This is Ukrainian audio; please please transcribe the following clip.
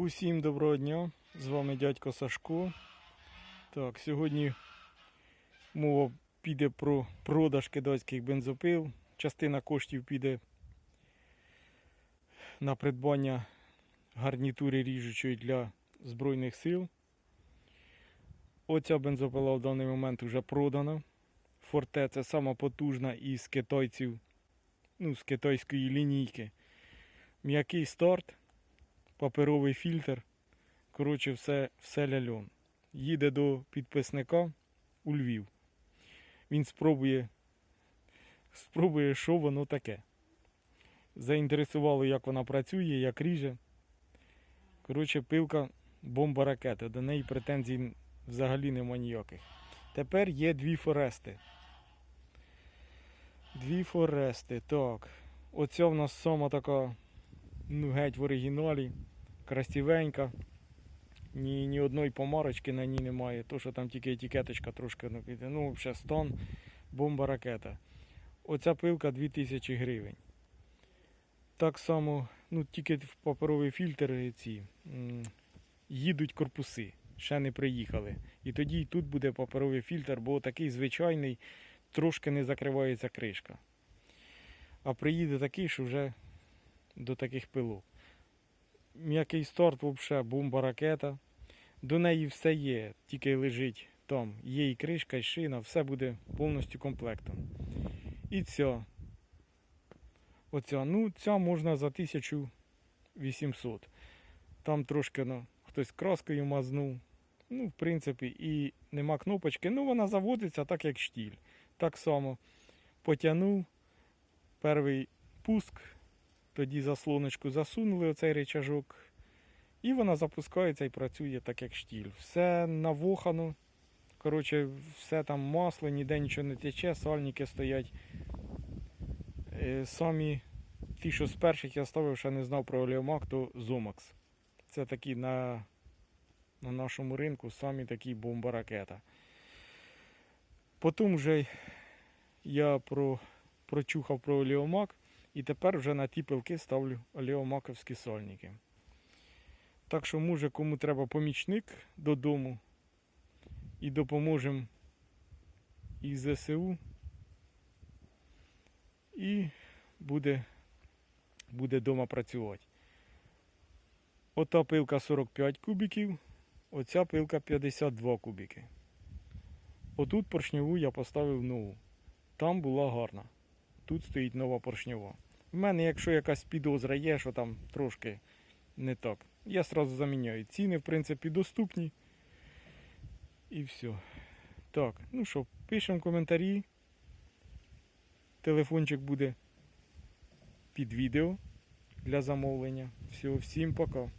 Усім доброго дня! З вами дядько Сашко. Так, сьогодні мова піде про продаж китайських бензопил. Частина коштів піде на придбання гарнітури ріжучої для Збройних сил. Оця бензопила в даний момент вже продана. Форте це сама потужна із китайців, ну, з китайської лінійки. М'який старт паперовий фільтр. Коротше, все, все ляльон. Їде до підписника у Львів. Він спробує, спробує, що воно таке. Заінтересувало, як вона працює, як ріже. Коротше, пилка бомба ракета. До неї претензій взагалі нема ніяких. Тепер є дві форести. Дві форести. Так. Оця в нас сама така, ну, геть в оригіналі красивенька. Ні, ні одної помарочки на ній немає. То, що там тільки етикеточка трошки ну. Ну, взагалі стон, бомба ракета. Оця пилка 2000 гривень. Так само, ну тільки в паперовий фільтр ці їдуть корпуси, ще не приїхали. І тоді і тут буде паперовий фільтр, бо такий звичайний, трошки не закривається кришка. А приїде такий, що вже до таких пилок м'який старт, взагалі бомба ракета. До неї все є, тільки лежить там. Є і кришка, і шина, все буде повністю комплектом. І ця. Оця. Ну, ця можна за 1800. Там трошки ну, хтось краскою мазнув. Ну, в принципі, і нема кнопочки. Ну, вона заводиться так, як штіль. Так само потягнув перший пуск, тоді заслоночку засунули оцей речажок. І вона запускається і працює так, як штіль. Все навохано. Коротше, все там масло, ніде нічого не тече, сальники стоять. Е, Самі ті, що з перших я ставив, ще не знав про олеомак, то Zomax. Це такі на, на нашому ринку самі такі бомба-ракета. Потім вже я про, прочухав про олеомак. І тепер вже на ті пилки ставлю олеомаковські сольники. Так що, може, кому треба помічник додому і допоможемо із ЗСУ. І буде, буде дома працювати. Ота пилка 45 кубиків, оця пилка 52 кубики. Отут поршневу я поставив нову. Там була гарна тут стоїть нова поршньова. У мене, якщо якась підозра є, що там трошки не так, я одразу заміняю. Ціни, в принципі, доступні. І все. Так, ну що, пишемо коментарі. Телефончик буде під відео для замовлення. Все, всім пока.